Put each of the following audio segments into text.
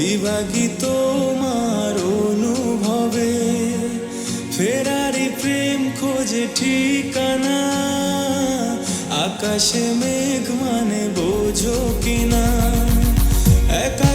বিভাগিত তোমার অনুভবে ফেরারি প্রেম খোঁজে ঠিকানা আকাশে মেঘ মানে বোঝো কিনা। একা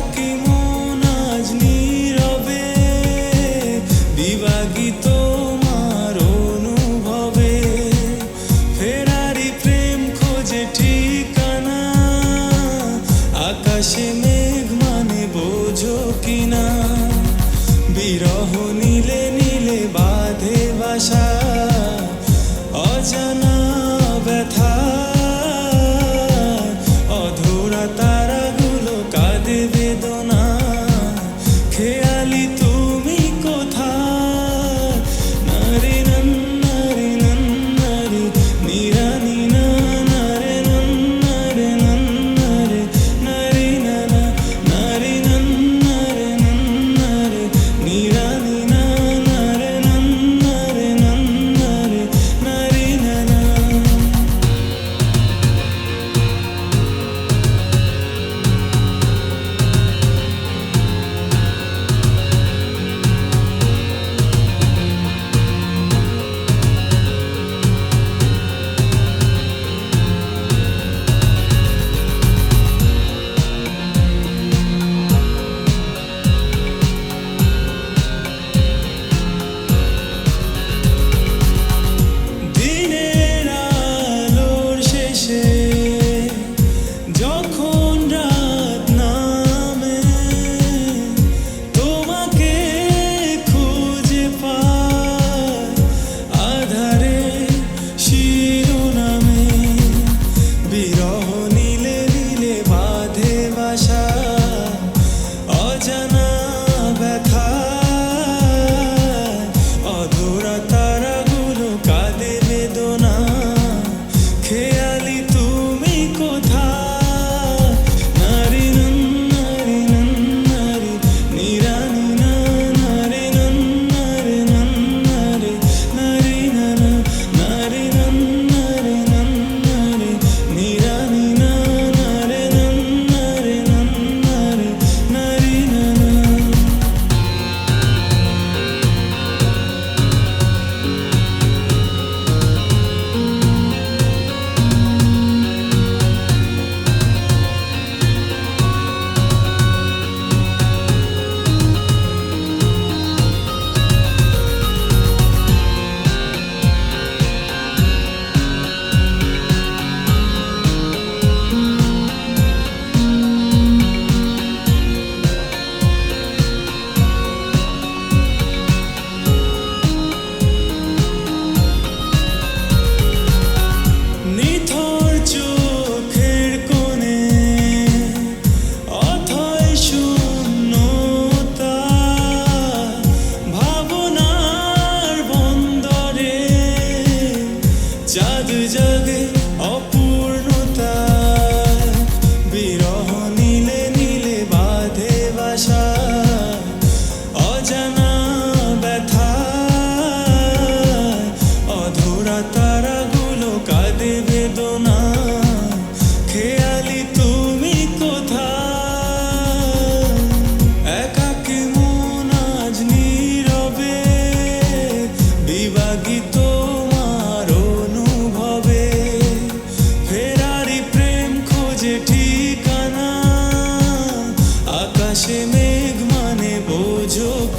চাঁদ জাগে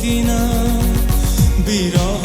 কিনা বিরহ